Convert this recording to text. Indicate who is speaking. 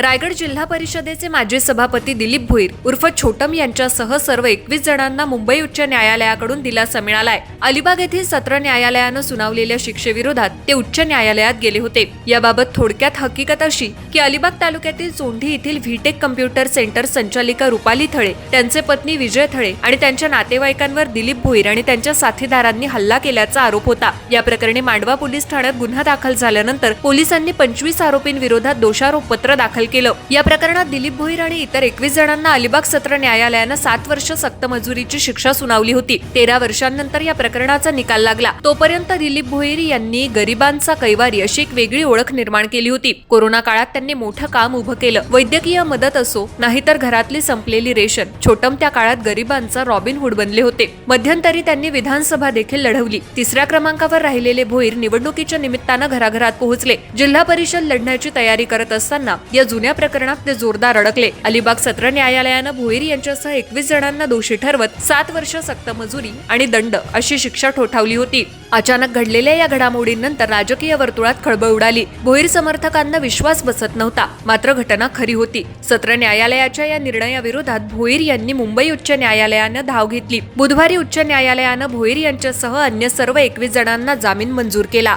Speaker 1: रायगड जिल्हा परिषदेचे माजी सभापती दिलीप भोईर उर्फ छोटम यांच्यासह सर्व एकवीस जणांना मुंबई उच्च न्यायालयाकडून दिलासा मिळालाय. अलिबाग येथील सत्र न्यायालयानं सुनावलेल्या शिक्षेविरोधात ते उच्च न्यायालयात गेले होते. याबाबत थोडक्यात हकीकत अशी की अलिबाग तालुक्यातील चोंढी येथील व्हीटेक कम्प्युटर सेंटर संचालिका रुपाली थळे त्यांचे पत्नी विजय थळे आणि त्यांच्या नातेवाईकांवर दिलीप भोईर आणि त्यांच्या साथीदारांनी हल्ला केल्याचा आरोप होता. या प्रकरणी मांडवा पोलीस ठाण्यात गुन्हा दाखल झाल्यानंतर पोलिसांनी पंचवीस आरोपींविरोधात दोषारोपपत्र दाखल केलं. या प्रकरणात दिलीप भोईर आणि इतर एकवीस जणांना अलिबाग सत्र न्यायालयानं सात वर्ष सक्त मजुरीची शिक्षा सुनावली होती. तेरा वर्षांनंतर या प्रकरणाचा निकाल लागला. तोपर्यंत दिलीप भोईर यांनी गरिबांचा कैवारी अशी एक वेगळी ओळख निर्माण केली होती. कोरोना काळात त्यांनी मोठं काम उभं केलं. वैद्यकीय मदत असो नाहीतर घरातली संपलेली रेशन छोटम त्या काळात गरिबांचा रॉबिनहुड बनले होते. मध्यंतरी त्यांनी विधानसभा देखील लढवली. तिसऱ्या क्रमांकावर राहिलेले भोईर निवडणुकीच्या निमित्तानं घराघरात पोहोचले. जिल्हा परिषद लढण्याची तयारी करत असताना या जुन्या प्रकरणात ते जोरदार अडकले. अलिबाग सत्र न्यायालयानं भोईर यांच्यासह एकवीस जणांना दोषी ठरवत सात वर्ष सक्त मजुरी आणि दंड अशी शिक्षा ठोठावली होती. अचानक घडलेल्या या घडामोडींनंतर राजकीय वर्तुळात खळबळ उडाली. भोईर समर्थकांना विश्वास बसत नव्हता मात्र घटना खरी होती. सत्र न्यायालयाच्या या निर्णयाविरोधात भोईर यांनी मुंबई उच्च न्यायालयानं धाव घेतली. बुधवारी उच्च न्यायालयानं भोईर यांच्यासह अन्य सर्व एकवीस जणांना जामीन मंजूर केला.